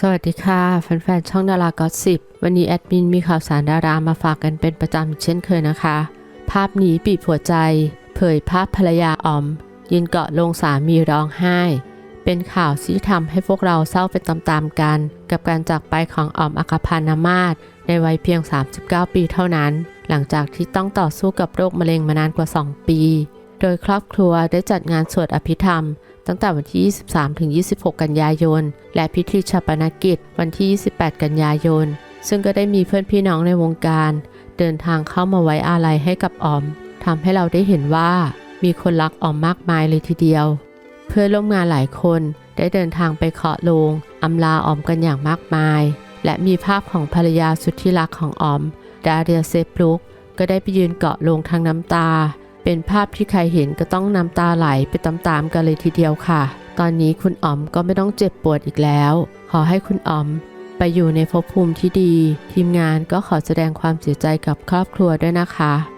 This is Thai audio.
สวัสดีค่ะ แฟนๆ ช่องดารากอสิบวันนี้แอดมินมีข่าวสารดารามาฝากกันเป็นประจำเช่นเคยนะคะ ภาพนี้บีบหัวใจ เผยภาพภรรยาออม ยืนเกาะลงสามีร้องไห้ เป็นข่าวที่ทำให้พวกเราเศร้าไปตามๆกัน กับการจากไปของออมอัคพันธ์นามาศในวัยเพียง 39 ปีเท่านั้น หลังจากที่ต้องต่อสู้กับโรคมะเร็งมานานกว่า 2 ปี โดยครอบครัวได้จัดงานสวดอภิธรรม ตั้งแต่วันที่ 23 ถึง 26 กันยายน และพิธีชาปนกิจวันที่ 28 กันยายน ซึ่งก็ได้มีเพื่อนพี่น้องในวงการ เดินทางเข้ามาไว้อาลัยให้กับออมทำให้เราได้เห็นว่า มีคนรักออมมากมายเลยทีเดียว เพื่อนร่วมงานหลายคนได้เดินทางไปเคาะลงอำลาออมกันอย่างมากมาย และมีภาพของภรรยาสุดที่รักของออม ดาเรียเซปลุกก็ได้ไปยืนเกาะลงทางน้ำตา เป็นภาพที่ใครเห็นก็ต้องน้ำตาไหลไปตามๆกันเลยทีเดียวค่ะ ตอนนี้คุณอ๋อมก็ไม่ต้องเจ็บปวดอีกแล้ว ขอให้คุณอ๋อมไปอยู่ในภพภูมิที่ดี ทีมงานก็ขอแสดงความเสียใจกับครอบครัวด้วยนะคะ